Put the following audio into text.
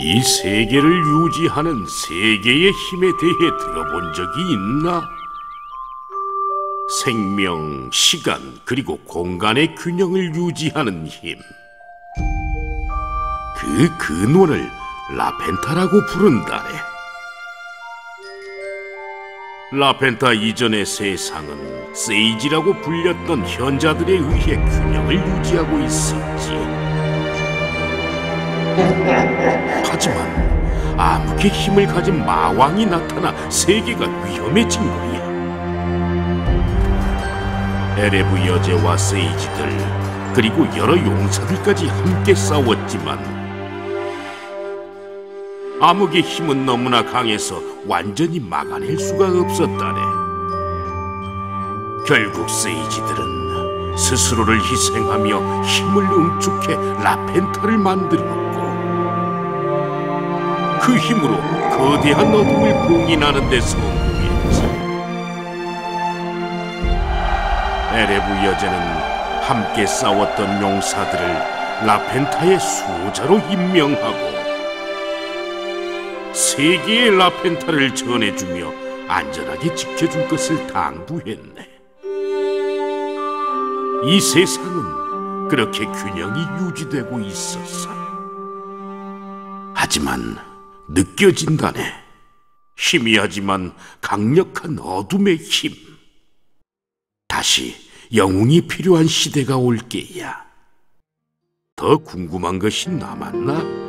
이 세계를 유지하는 세계의 힘에 대해 들어본 적이 있나? 생명, 시간, 그리고 공간의 균형을 유지하는 힘. 그 근원을 라펜타라고 부른다네. 라펜타 이전의 세상은 세이지라고 불렸던 현자들에 의해 균형을 유지하고 있었지. 하지만 암흑의 힘을 가진 마왕이 나타나 세계가 위험해진 거야. 에레브 여제와 세이지들 그리고 여러 용사들까지 함께 싸웠지만 암흑의 힘은 너무나 강해서 완전히 막아낼 수가 없었다네. 결국 세이지들은 스스로를 희생하며 힘을 응축해 라펜타를 만들었고 그 힘으로 거대한 어둠을 봉인하는 데 성공했지. 에레브 여제는 함께 싸웠던 용사들을 라펜타의 수호자로 임명하고 세계의 라펜타를 전해주며 안전하게 지켜줄 것을 당부했네. 이 세상은 그렇게 균형이 유지되고 있었어. 하지만 느껴진다네. 희미하지만 강력한 어둠의 힘. 다시 영웅이 필요한 시대가 올 게야. 더 궁금한 것이 남았나?